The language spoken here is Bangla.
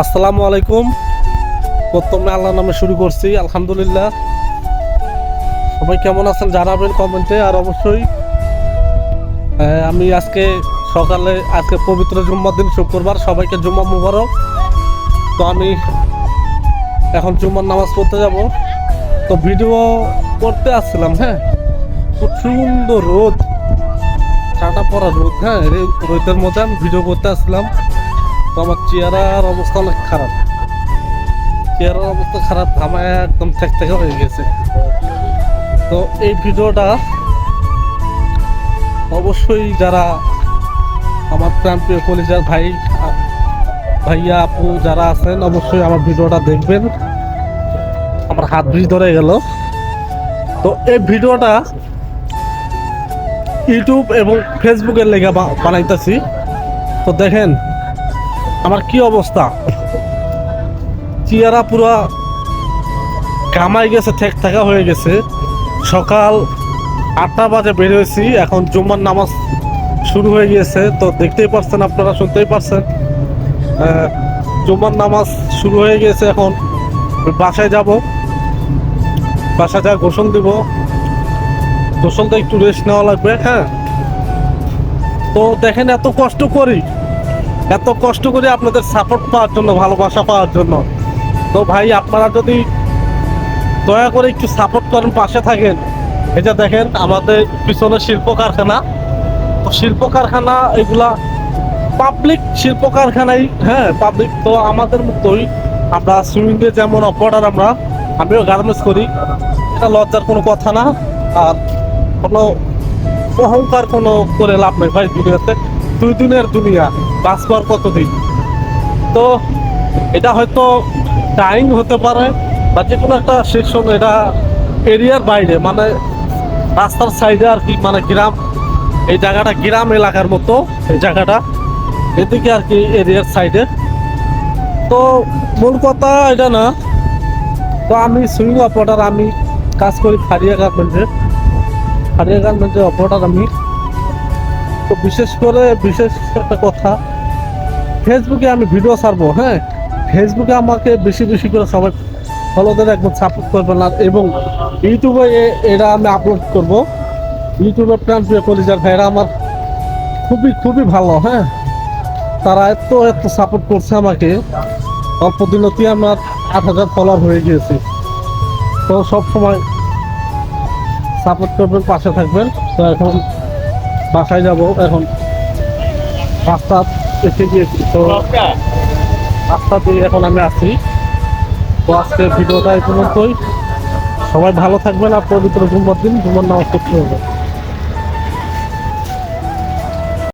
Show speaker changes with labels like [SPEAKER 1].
[SPEAKER 1] আসসালামু আলাইকুম। প্রথমে আল্লাহর নামে শুরু করছি, আলহামদুলিল্লাহ। সবাই কেমন আছেন জানাবেন কমেন্টে, আর অবশ্যই আমি আজকে সকালে, আজকে পবিত্র জুম্মার দিন, শুক্রবার, সবাইকে জুম্মা মুবারক। তো আমি এখন জুম্মার নামাজ পড়তে যাব। তো ভিডিও করতে আসছিলাম হ্যাঁ? খুব সুন্দর রোদ। চাটা পড়া রোদ হ্যাঁ? রোদের মধ্যে আমি ভিডিও করতে আসছিলাম। তো আমার চেহারার অবস্থা অনেক খারাপ। চেহারার অবস্থা খারাপ ঘামায় একদম থেকে থেকে হয়ে গেছে। তো এই ভিডিওটা অবশ্যই যারা আমার প্রাণপ্রিয় কলিজার ভাই, ভাইয়া, আপু যারা আছেন, অবশ্যই আমার ভিডিওটা দেখবেন। আমার হাত ব্রিজ ধরে গেল। তো এই ভিডিওটা ইউটিউব এবং ফেসবুকের লেগে বানাইতেছি। তো দেখেন আমার কি অবস্থা? চেহারা পুরা কামাই গেছে, ঠেক থাকা হয়ে গেছে। সকাল আটটা বাজে বের হয়েছি, এখন জুম্মার নামাজ শুরু হয়ে গিয়েছে। তো দেখতেই পারছেন, আপনারা শুনতেই পারছেন। জুম্মার নামাজ শুরু হয়ে গিয়েছে, এখন বাসায় যাব। বাসায় যা গোসল দিব। গোসলটা একটু রেস্ট নেওয়া লাগবে হ্যাঁ। তো দেখেন, এত কষ্ট করি। এত কষ্ট করে আপনাদের সাপোর্ট পাওয়ার জন্য, ভালোবাসা পাওয়ার জন্য। তো ভাই, আপনারা যদি দয়া করে একটু সাপোর্ট করেন, পাশে থাকেন। এটা দেখেন, আমাদের পিছনে শিল্প কারখানা তো শিল্প কারখানা এগুলা পাবলিক শিল্প কারখানাই হ্যাঁ পাবলিক তো আমাদের মতোই আমরা সুইমিংয়ে যেমন অপারেটার আমরা, আমিও গার্মেন্টস করি। এটা লজ্জার কোনো কথা না। আর কোনো অহংকার কোনো করে লাভ নেই ভাই দুনিয়াতে। দুই দিনের দুনিয়া, বাঁচবার কতদিন? তো এটা হয়তো টাইম হতে পারে, বা যে কোনো একটা সেকশন এটা এরিয়ার বাইরে মানে রাস্তার সাইডে আর কি মানে গ্রাম, এই জায়গাটা গ্রাম এলাকার মতো, এই জায়গাটা, এদিকে আর কি এরিয়ার সাইডে তো মূল কথা এটা না, তো আমি সুইং অপারেটার আমি কাজ করি ফারিয়া গার্মেন্টে ফারিয়া গার্মেন্টের অপারেটার আমি তো বিশেষ করে বিশেষ একটা কথা ফেসবুকে আমি ভিডিও ছাড়বো হ্যাঁ? ফেসবুকে আমাকে বেশি বেশি করে সবাই ফলোদের একদম সাপোর্ট করবেন আর এবং ইউটিউবে এ- এটা আমি আপলোড করব। ইউটিউবে প্রাণ প্রিয় কলিজার ভাইরা আমার খুবই খুবই ভালো হ্যাঁ? তারা এত এত সাপোর্ট করছে আমাকে। অল্প দিনতেই আমার আট হাজার ফলোয়ার হয়ে গিয়েছে। তো সব সময় সাপোর্ট করবেন, পাশে থাকবেন। তো এখন বাসায় যাব এখন। রাস্তা এসে গিয়েছি। তো রাস্তা দিয়ে এখন আমি আছি তো আজকে ভিডিওটা এই পর্যন্তই। সবাই ভালো থাকবেন আর পবিত্র জুম্মার দিন। জুম্মার নামাজ করতে হবে।